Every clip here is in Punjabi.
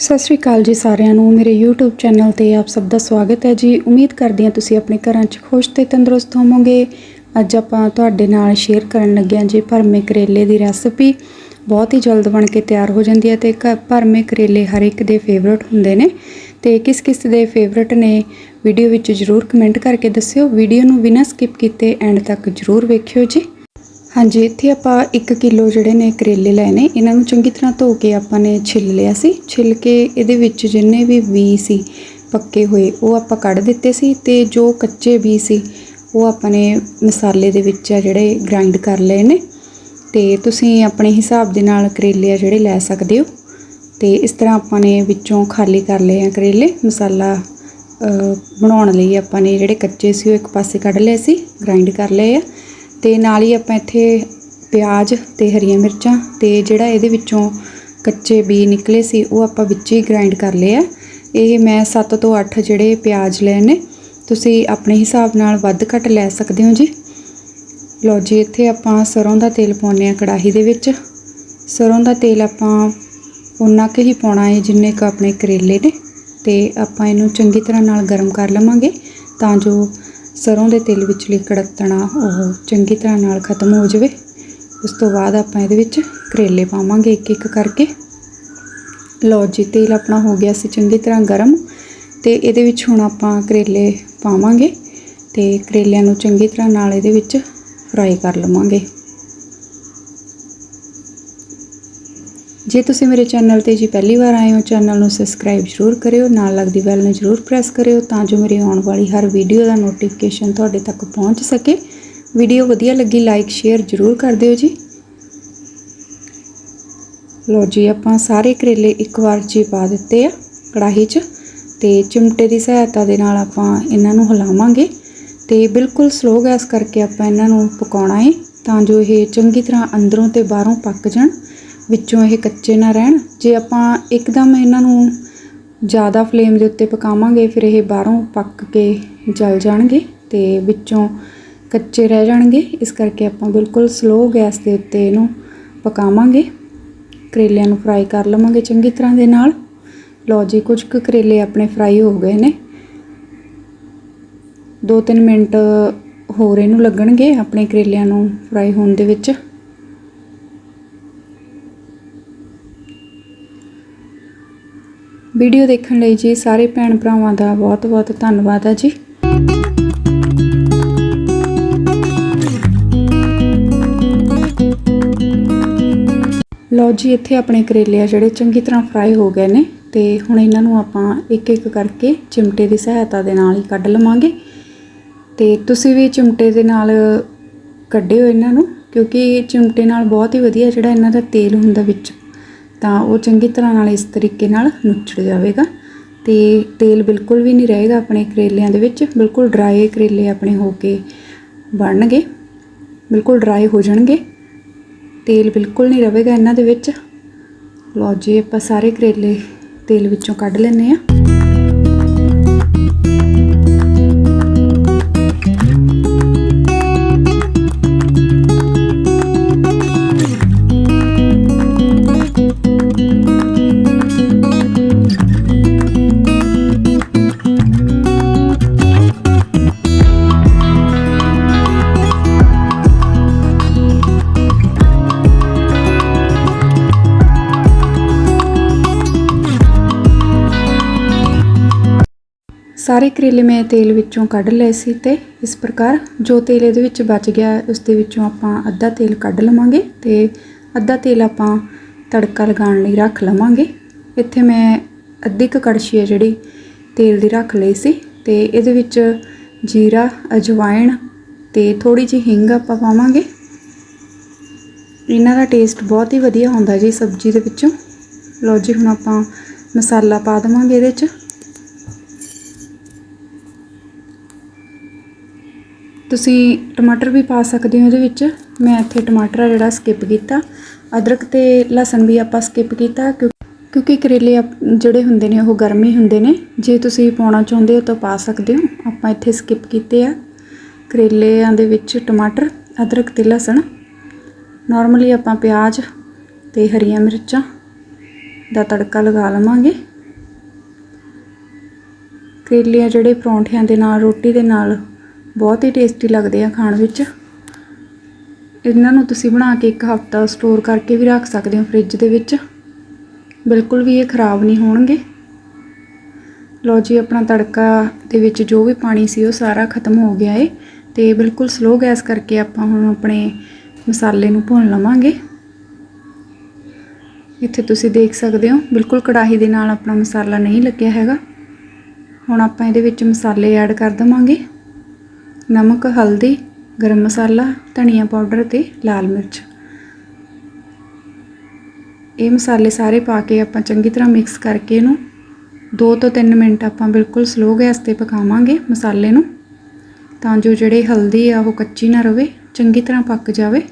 ਸਤਿ ਸ਼੍ਰੀ ਅਕਾਲ ਜੀ ਸਾਰਿਆਂ ਨੂੰ। ਮੇਰੇ YouTube ਚੈਨਲ ਤੇ ਆਪ ਸਭ ਦਾ ਸਵਾਗਤ ਹੈ ਜੀ। ਉਮੀਦ ਕਰਦੀ ਹਾਂ ਤੁਸੀਂ ਆਪਣੇ ਘਰਾਂ 'ਚ ਖੁਸ਼ ਤੇ ਤੰਦਰੁਸਤ ਹੋਵੋਗੇ। ਅੱਜ ਆਪਾਂ ਤੁਹਾਡੇ ਨਾਲ ਸ਼ੇਅਰ ਕਰਨ ਲੱਗੇ ਹਾਂ ਜੀ ਭਰਮੇ ਕਰੇਲੇ ਦੀ ਰੈਸਪੀ ਬਹੁਤ ਹੀ ਜਲਦ ਬਣ ਕੇ ਤਿਆਰ ਹੋ ਜਾਂਦੀ ਹੈ ਤੇ ਘ- ਭਰਮੇ ਕਰੇਲੇ ਹਰ ਇੱਕ ਦੇ ਫੇਵਰਟ ਹੁੰਦੇ ਨੇ। ਤੇ ਕਿਸ ਕਿਸ ਦੇ ਫੇਵਰਟ ਨੇ ਵੀਡੀਓ ਵਿੱਚ ਜਰੂਰ ਕਮੈਂਟ ਕਰਕੇ ਦੱਸਿਓ। ਵੀਡੀਓ ਨੂੰ ਬਿਨਾਂ ਸਕਿਪ ਕੀਤੇ ਐਂਡ ਤੱਕ ਜਰੂਰ ਵੇਖਿਓ ਜੀ। ਹਾਂਜੀ, ਇੱਥੇ ਆਪਾਂ 1 ਕਿਲੋ ਜਿਹੜੇ ਨੇ ਕਰੇਲੇ ਲਏ ਨੇ। ਇਹਨਾਂ ਨੂੰ ਚੰਗੀ ਤਰ੍ਹਾਂ ਧੋ ਕੇ ਆਪਾਂ ਨੇ ਛਿੱਲ ਲਿਆ ਸੀ। ਛਿੱਲ ਕੇ ਇਹਦੇ ਵਿੱਚ ਜਿੰਨੇ ਵੀ ਬੀ ਸੀ ਪੱਕੇ ਹੋਏ, ਉਹ ਆਪਾਂ ਕੱਢ ਦਿੱਤੇ ਸੀ ਤੇ ਜੋ ਕੱਚੇ ਬੀ ਸੀ, ਉਹ ਆਪਾਂ ਨੇ ਮਸਾਲੇ ਦੇ ਵਿੱਚ ਆ ਜਿਹੜੇ ਗ੍ਰਾਈਂਡ ਕਰ ਲਏ ਨੇ। ਤੇ ਤੁਸੀਂ ਆਪਣੇ ਹਿਸਾਬ ਦੇ ਨਾਲ ਕਰੇਲੇ ਆ ਜਿਹੜੇ ਲੈ ਸਕਦੇ ਹੋ। ਤੇ ਇਸ ਤਰ੍ਹਾਂ ਆਪਾਂ ਨੇ ਵਿੱਚੋਂ ਖਾਲੀ ਕਰ ਲਏ ਆ ਕਰੇਲੇ। ਮਸਾਲਾ ਬਣਾਉਣ ਲਈ ਆਪਾਂ ਨੇ ਜਿਹੜੇ ਕੱਚੇ ਸੀ, ਉਹ ਇੱਕ ਪਾਸੇ ਕੱਢ ਲਏ ਸੀ ਗ੍ਰਾਈਂਡ ਕਰ ਲਏ ਆ। ਤੇ ਨਾਲ ਹੀ ਆਪਾਂ ਇੱਥੇ ਪਿਆਜ਼ ਤੇ ਹਰੀਆਂ ਮਿਰਚਾਂ ਤੇ ਜਿਹੜਾ ਇਹਦੇ ਵਿੱਚੋਂ ਕੱਚੇ ਬੀ ਨਿਕਲੇ ਸੀ, ਉਹ ਆਪਾਂ ਵਿੱਚ ਹੀ ਗ੍ਰਾਈਂਡ ਕਰ ਲਏ ਆ। ਇਹ ਮੈਂ 7 ਤੋਂ 8 ਜਿਹੜੇ ਪਿਆਜ਼ ਲਏ ਨੇ, ਤੁਸੀਂ ਆਪਣੇ ਹਿਸਾਬ ਨਾਲ ਵੱਧ ਘੱਟ ਲੈ ਸਕਦੇ ਹੋ ਜੀ। ਲਓ ਜੀ, ਇੱਥੇ ਆਪਾਂ ਸਰੋਂ ਦਾ ਤੇਲ ਪਾਉਂਦੇ ਆ ਕੜਾਹੀ ਦੇ ਵਿੱਚ। ਸਰੋਂ ਦਾ ਤੇਲ ਆਪਾਂ ਉਨਾ ਕੁ ਹੀ ਪਾਉਣਾ ਹੈ ਜਿੰਨੇ ਕੁ ਆਪਣੇ ਕਰੇਲੇ ਨੇ ਤੇ ਆਪਾਂ ਇਹਨੂੰ ਚੰਗੀ ਤਰ੍ਹਾਂ ਨਾਲ ਗਰਮ ਕਰ ਲਵਾਂਗੇ ਤਾਂ ਜੋ ਸਰੋਂ ਦੇ ਤੇਲ ਵਿਚਲੀ ਕੜਤਣਾ ਉਹ ਚੰਗੀ ਤਰ੍ਹਾਂ ਨਾਲ ਖਤਮ ਹੋ ਜਾਵੇ। ਉਸ ਤੋਂ ਬਾਅਦ ਆਪਾਂ ਇਹਦੇ ਵਿੱਚ ਕਰੇਲੇ ਪਾਵਾਂਗੇ ਇੱਕ ਇੱਕ ਕਰਕੇ। ਲਓ ਜੀ, ਤੇਲ ਆਪਣਾ ਹੋ ਗਿਆ ਸੀ ਚੰਗੀ ਤਰ੍ਹਾਂ ਗਰਮ ਤੇ ਇਹਦੇ ਵਿੱਚ ਹੁਣ ਆਪਾਂ ਕਰੇਲੇ ਪਾਵਾਂਗੇ ਤੇ ਕਰੇਲਿਆਂ ਨੂੰ ਚੰਗੀ ਤਰ੍ਹਾਂ ਨਾਲ ਇਹਦੇ ਵਿੱਚ ਫਰਾਈ ਕਰ ਲਵਾਂਗੇ। ਜੇ ਤੁਸੀਂ ਮੇਰੇ ਚੈਨਲ ਤੇ ਜੀ ਪਹਿਲੀ ਵਾਰ ਆਏ ਹੋ, ਚੈਨਲ ਨੂੰ ਸਬਸਕ੍ਰਾਈਬ ਜ਼ਰੂਰ ਕਰਿਓ, ਨਾਲ ਲੱਗਦੀ ਬੈਲ ਨੂੰ ਜ਼ਰੂਰ ਪ੍ਰੈਸ ਕਰਿਓ ਤਾਂ ਜੋ ਮੇਰੀ ਆਉਣ ਵਾਲੀ ਹਰ ਵੀਡੀਓ ਦਾ ਨੋਟੀਫਿਕੇਸ਼ਨ ਤੁਹਾਡੇ ਤੱਕ ਪਹੁੰਚ ਸਕੇ। ਵੀਡੀਓ ਵਧੀਆ ਲੱਗੀ ਲਾਈਕ ਸ਼ੇਅਰ ਜ਼ਰੂਰ ਕਰ ਦਿਓ ਜੀ। ਲੋ ਜੀ, ਆਪਾਂ ਸਾਰੇ ਕਰੇਲੇ ਇੱਕ ਵਾਰ 'ਚ ਹੀ ਪਾ ਦਿੱਤੇ ਆ ਕੜਾਹੀ 'ਚ ਤੇ ਚਿਮਟੇ ਦੀ ਸਹਾਇਤਾ ਦੇ ਨਾਲ ਆਪਾਂ ਇਹਨਾਂ ਨੂੰ ਹਿਲਾਵਾਂਗੇ ਤੇ ਬਿਲਕੁਲ ਸਲੋ ਗੈਸ ਕਰਕੇ ਆਪਾਂ ਇਹਨਾਂ ਨੂੰ ਪਕਾਉਣਾ ਹੈ ਤਾਂ ਜੋ ਇਹ ਚੰਗੀ ਤਰ੍ਹਾਂ ਅੰਦਰੋਂ ਤੇ ਬਾਹਰੋਂ ਪੱਕ ਜਾਣ। ਵਿੱਚੋਂ ਇਹ ਕੱਚੇ ਨਾ ਰਹਿਣ। ਜੇ ਆਪਾਂ ਇੱਕਦਮ ਇਹਨਾਂ ਨੂੰ ਜ਼ਿਆਦਾ ਫਲੇਮ ਦੇ ਉੱਤੇ ਪਕਾਵਾਂਗੇ, ਫਿਰ ਇਹ ਬਾਹਰੋਂ ਪੱਕ ਕੇ ਜਲ ਜਾਣਗੇ ਤੇ ਵਿੱਚੋਂ ਕੱਚੇ ਰਹਿ ਜਾਣਗੇ। ਇਸ ਕਰਕੇ ਆਪਾਂ ਬਿਲਕੁਲ ਸਲੋ ਗੈਸ ਦੇ ਉੱਤੇ ਇਹਨੂੰ ਪਕਾਵਾਂਗੇ। ਕਰੇਲਿਆਂ ਨੂੰ ਫਰਾਈ ਕਰ ਲਵਾਂਗੇ ਚੰਗੀ ਤਰ੍ਹਾਂ ਦੇ ਨਾਲ। ਲਓ ਜੀ, ਕੁਝ ਕੁ ਕਰੇਲੇ ਆਪਣੇ ਫਰਾਈ ਹੋ ਗਏ ਨੇ। 2-3 ਮਿੰਟ ਹੋਰ ਇਹਨੂੰ ਲੱਗਣਗੇ ਆਪਣੇ ਕਰੇਲਿਆਂ ਨੂੰ ਫਰਾਈ ਹੋਣ ਦੇ ਵਿੱਚ। ਵੀਡੀਓ ਦੇਖਣ ਲਈ ਜੀ ਸਾਰੇ ਭੈਣ ਭਰਾਵਾਂ ਦਾ ਬਹੁਤ-ਬਹੁਤ ਧੰਨਵਾਦ ਹੈ ਜੀ। ਲਓ ਜੀ, ਇੱਥੇ ਆਪਣੇ ਕਰੇਲੇ ਆ ਜਿਹੜੇ ਚੰਗੀ ਤਰ੍ਹਾਂ ਫਰਾਈ ਹੋ ਗਏ ਨੇ ਤੇ ਹੁਣ ਇਹਨਾਂ ਨੂੰ ਆਪਾਂ ਇੱਕ ਇੱਕ ਕਰਕੇ ਚਿਮਟੇ ਦੀ ਸਹਾਇਤਾ ਦੇ ਨਾਲ ਹੀ ਕੱਢ ਲਵਾਂਗੇ। ਤੇ ਤੁਸੀਂ ਵੀ ਚਿਮਟੇ ਦੇ ਨਾਲ ਕੱਢਿਓ ਇਹਨਾਂ ਨੂੰ, ਕਿਉਂਕਿ ਚਿਮਟੇ ਨਾਲ ਬਹੁਤ ਹੀ ਵਧੀਆ ਜਿਹੜਾ ਇਹਨਾਂ ਦਾ ਤੇਲ ਹੁੰਦਾ ਵਿੱਚ ਤਾਂ ਉਹ ਚੰਗੀ ਤਰ੍ਹਾਂ ਨਾਲ ਇਸ ਤਰੀਕੇ ਨਾਲ ਨੁੱਚੜ ਜਾਵੇਗਾ ਤੇ ਤੇਲ ਬਿਲਕੁਲ ਵੀ ਨਹੀਂ ਰਹੇਗਾ ਆਪਣੇ ਕਰੇਲਿਆਂ ਦੇ ਵਿੱਚ, ਬਿਲਕੁਲ ਡਰਾਈ ਕਰੇਲੇ ਆਪਣੇ ਹੋ ਕੇ ਬਣਨਗੇ, ਬਿਲਕੁਲ ਡਰਾਈ ਹੋ ਜਾਣਗੇ। ਤੇਲ ਬਿਲਕੁਲ ਨਹੀਂ ਰਹੇਗਾ ਇਹਨਾਂ ਦੇ ਵਿੱਚ। ਲਓ ਜੀ, ਆਪਾਂ ਸਾਰੇ ਕਰੇਲੇ ਤੇਲ ਵਿੱਚੋਂ ਕੱਢ ਲੈਨੇ ਆ ਸਾਰੇ ਕਰੇਲੇ ਮੈਂ ਤੇਲ ਵਿੱਚੋਂ ਕੱਢ ਲਏ ਸੀ ਤੇ ਇਸ ਪ੍ਰਕਾਰ ਜੋ ਤੇਲ ਇਹਦੇ ਵਿੱਚ ਬਚ ਗਿਆ, ਉਸ ਦੇ ਵਿੱਚੋਂ ਆਪਾਂ ਅੱਧਾ ਤੇਲ ਕੱਢ ਲਵਾਂਗੇ ਤੇ ਅੱਧਾ ਤੇਲ ਆਪਾਂ ਤੜਕਾ ਲਗਾਉਣ ਲਈ ਰੱਖ ਲਵਾਂਗੇ। ਇੱਥੇ ਮੈਂ ਅੱਧੀ ਕੁ ਕੜਛੀ ਹੈ ਜਿਹੜੀ ਤੇਲ ਦੀ ਰੱਖ ਲਈ ਸੀ ਤੇ ਇਹਦੇ ਵਿੱਚ ਜੀਰਾ, ਅਜਵਾਇਣ ਤੇ ਥੋੜੀ ਜਿਹੀ ਹਿੰਗ ਆਪਾਂ ਪਾਵਾਂਗੇ। ਇਹਨਾਂ ਦਾ ਟੇਸਟ ਬਹੁਤ ਹੀ ਵਧੀਆ ਹੁੰਦਾ ਜੀ ਸਬਜ਼ੀ ਦੇ ਵਿੱਚੋਂ। ਲਓ ਜੀ, ਹੁਣ ਆਪਾਂ ਮਸਾਲਾ ਪਾ ਦੇਵਾਂਗੇ ਇਹਦੇ 'ਚ ਤੁਸੀਂ ਟਮਾਟਰ ਵੀ ਪਾ ਸਕਦੇ ਹੋ ਇਹਦੇ ਵਿੱਚ। ਮੈਂ ਇੱਥੇ ਟਮਾਟਰ ਆ ਜਿਹੜਾ ਸਕਿਪ ਕੀਤਾ। ਅਦਰਕ ਤੇ ਲਸਣ ਵੀ ਆਪਾਂ ਸਕਿਪ ਕੀਤਾ ਕਿਉਂ- ਕਿਉਂਕਿ ਕਰੇਲੇ ਆਪ- ਜਿਹੜੇ ਹੁੰਦੇ ਨੇ ਉਹ ਗਰਮੀ ਹੁੰਦੇ ਨੇ। ਜੇ ਤੁਸੀਂ ਪਾਉਣਾ ਚਾਹੁੰਦੇ ਹੋ ਤਾਂ ਪਾ ਸਕਦੇ ਹੋ। ਆਪਾਂ ਇੱਥੇ ਸਕਿਪ ਕੀਤੇ ਆ ਕਰੇਲਿਆਂ ਦੇ ਵਿੱਚ ਟਮਾਟਰ, ਅਦਰਕ ਤੇ ਲਸਣ। ਨਾਰਮਲੀ ਆਪਾਂ ਪਿਆਜ਼ ਤੇ ਹਰੀਆਂ ਮਿਰਚਾਂ ਦਾ ਤੜਕਾ ਲਗਾ ਲਵਾਂਗੇ। ਕਰੇਲੇ ਜਿਹੜੇ ਪਰੌਂਠਿਆਂ ਦੇ ਨਾਲ, ਰੋਟੀ ਦੇ ਨਾਲ ਬਹੁਤ ਹੀ ਟੇਸਟੀ ਲੱਗਦੇ ਆ ਖਾਣ ਵਿੱਚ। ਇਹਨਾਂ ਨੂੰ ਤੁਸੀਂ ਬਣਾ ਕੇ ਇੱਕ ਹਫ਼ਤਾ ਸਟੋਰ ਕਰਕੇ ਵੀ ਰੱਖ ਸਕਦੇ ਹੋ ਫ੍ਰਿਜ ਦੇ ਵਿੱਚ। ਬਿਲਕੁਲ ਵੀ ਇਹ ਖਰਾਬ ਨਹੀਂ ਹੋਣਗੇ। ਲੋ ਜੀ, ਆਪਣਾ ਤੜਕਾ ਦੇ ਵਿੱਚ ਜੋ ਵੀ ਪਾਣੀ ਸੀ ਉਹ ਸਾਰਾ ਖਤਮ ਹੋ ਗਿਆ ਏ ਤੇ ਬਿਲਕੁਲ ਸਲੋ ਗੈਸ ਕਰਕੇ ਆਪਾਂ ਹੁਣ ਆਪਣੇ ਮਸਾਲੇ ਨੂੰ ਭੁੰਨ ਲਵਾਂਗੇ। ਇੱਥੇ ਤੁਸੀਂ ਦੇਖ ਸਕਦੇ ਹੋ, ਬਿਲਕੁਲ ਕੜਾਹੀ ਦੇ ਨਾਲ ਆਪਣਾ ਮਸਾਲਾ ਨਹੀਂ ਲੱਗਿਆ ਹੈਗਾ। ਹੁਣ ਆਪਾਂ ਇਹਦੇ ਵਿੱਚ ਮਸਾਲੇ ਐਡ ਕਰ ਦਵਾਂਗੇ। ਨਮਕ ਹਲਦੀ ਗਰਮ ਮਸਾਲਾ ਧਨੀਆ ਪਾਊਡਰ ਤੇ ਲਾਲ ਮਿਰਚ ਇਹ ਮਸਾਲੇ ਸਾਰੇ ਪਾ ਕੇ ਆਪਾਂ ਚੰਗੀ ਤਰ੍ਹਾਂ ਮਿਕਸ ਕਰਕੇ ਇਹਨੂੰ 2 ਤੋਂ 3 ਮਿੰਟ ਆਪਾਂ ਬਿਲਕੁਲ ਸਲੋ ਗੈਸ ਤੇ ਪਕਾਵਾਂਗੇ ਮਸਾਲੇ ਨੂੰ ਤਾਂ ਜੋ ਜਿਹੜੇ ਹਲਦੀ ਆ ਉਹ ਕੱਚੀ ਨਾ ਰਵੇ ਚੰਗੀ ਤਰ੍ਹਾਂ ਪੱਕ ਜਾਵੇ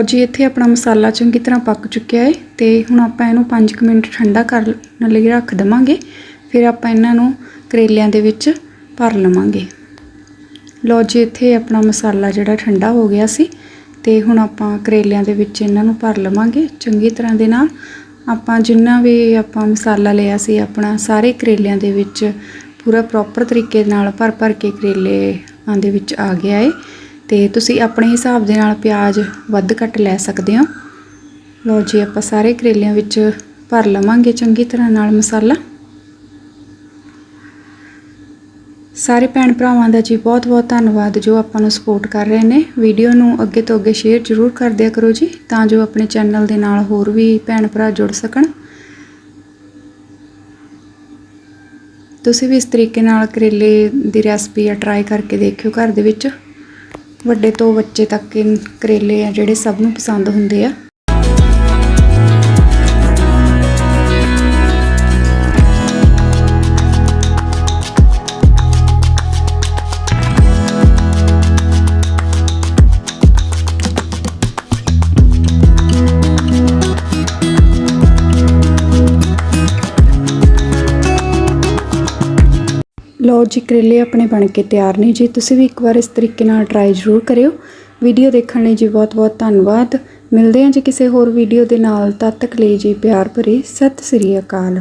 ਲਓ ਜੀ, ਇੱਥੇ ਆਪਣਾ ਮਸਾਲਾ ਚੰਗੀ ਤਰ੍ਹਾਂ ਪੱਕ ਚੁੱਕਿਆ ਹੈ ਤੇ ਹੁਣ ਆਪਾਂ ਇਹਨੂੰ 5 ਮਿੰਟ ਠੰਡਾ ਕਰਨ ਲਈ ਰੱਖ ਦਵਾਂਗੇ। ਫਿਰ ਆਪਾਂ ਇਹਨਾਂ ਨੂੰ ਕਰੇਲਿਆਂ ਦੇ ਵਿੱਚ ਭਰ ਲਵਾਂਗੇ। ਲਓ ਜੀ, ਇੱਥੇ ਆਪਣਾ ਮਸਾਲਾ ਜਿਹੜਾ ਠੰਡਾ ਹੋ ਗਿਆ ਸੀ ਤੇ ਹੁਣ ਆਪਾਂ ਕਰੇਲਿਆਂ ਦੇ ਵਿੱਚ ਇਹਨਾਂ ਨੂੰ ਭਰ ਲਵਾਂਗੇ। ਚੰਗੀ ਤਰ੍ਹਾਂ ਦੇ ਨਾਲ ਆਪਾਂ ਜਿੰਨਾ ਵੀ ਆਪਾਂ ਮਸਾਲਾ ਲਿਆ ਸੀ, ਆਪਣਾ ਸਾਰੇ ਕਰੇਲਿਆਂ ਦੇ ਵਿੱਚ ਪੂਰਾ ਪ੍ਰੋਪਰ ਤਰੀਕੇ ਨਾਲ ਭਰ ਭਰ ਕੇ ਕਰੇਲੇ ਦੇ ਵਿੱਚ ਆ ਗਿਆ ਹੈ ਤੇ ਤੁਸੀਂ ਆਪਣੇ ਹਿਸਾਬ ਦੇ ਨਾਲ ਪਿਆਜ਼ ਵੱਧ ਘੱਟ ਲੈ ਸਕਦੇ ਹੋ। ਲਓ ਜੀ, ਆਪਾਂ ਸਾਰੇ ਕਰੇਲਿਆਂ ਵਿੱਚ ਭਰ ਲਵਾਂਗੇ ਚੰਗੀ ਤਰ੍ਹਾਂ ਨਾਲ ਮਸਾਲਾ। ਸਾਰੇ ਭੈਣ ਭਰਾਵਾਂ ਦਾ ਜੀ ਬਹੁਤ ਬਹੁਤ ਧੰਨਵਾਦ ਜੋ ਆਪਾਂ ਨੂੰ ਸਪੋਰਟ ਕਰ ਰਹੇ ਨੇ। ਵੀਡੀਓ ਨੂੰ ਅੱਗੇ ਤੋਂ ਅੱਗੇ ਸ਼ੇਅਰ ਜ਼ਰੂਰ ਕਰ ਦਿਆ ਕਰੋ ਜੀ, ਤਾਂ ਜੋ ਆਪਣੇ ਚੈਨਲ ਦੇ ਨਾਲ ਹੋਰ ਵੀ ਭੈਣ ਭਰਾ ਜੁੜ ਸਕਣ। ਤੁਸੀਂ ਵੀ ਇਸ ਤਰੀਕੇ ਨਾਲ ਕਰੇਲੇ ਦੀ ਰੈਸਪੀ ਆ ਟਰਾਈ ਕਰਕੇ ਦੇਖਿਓ ਘਰ ਦੇ ਵਿੱਚ। ਵੱਡੇ ਤੋਂ ਬੱਚੇ ਤੱਕ ਕਰੇਲੇ ਆ ਜਿਹੜੇ ਸਭ ਨੂੰ ਪਸੰਦ ਹੁੰਦੇ ਆ। ਲਓ ਜੀ, ਕਰੇਲੇ ਆਪਣੇ ਬਣ ਕੇ ਤਿਆਰ ਨੇ ਜੀ। ਤੁਸੀਂ ਵੀ ਇੱਕ ਵਾਰ ਇਸ ਤਰੀਕੇ ਨਾਲ ਟਰਾਈ ਜ਼ਰੂਰ ਕਰਿਓ। ਵੀਡੀਓ ਦੇਖਣ ਲਈ ਜੀ ਬਹੁਤ ਬਹੁਤ ਧੰਨਵਾਦ। ਮਿਲਦੇ ਹਾਂ ਜੀ ਕਿਸੇ ਹੋਰ ਵੀਡੀਓ ਦੇ ਨਾਲ। ਤਦ ਤੱਕ ਲਈ ਜੀ ਪਿਆਰ ਭਰੀ। ਸਤਿ ਸ੍ਰੀ ਅਕਾਲ।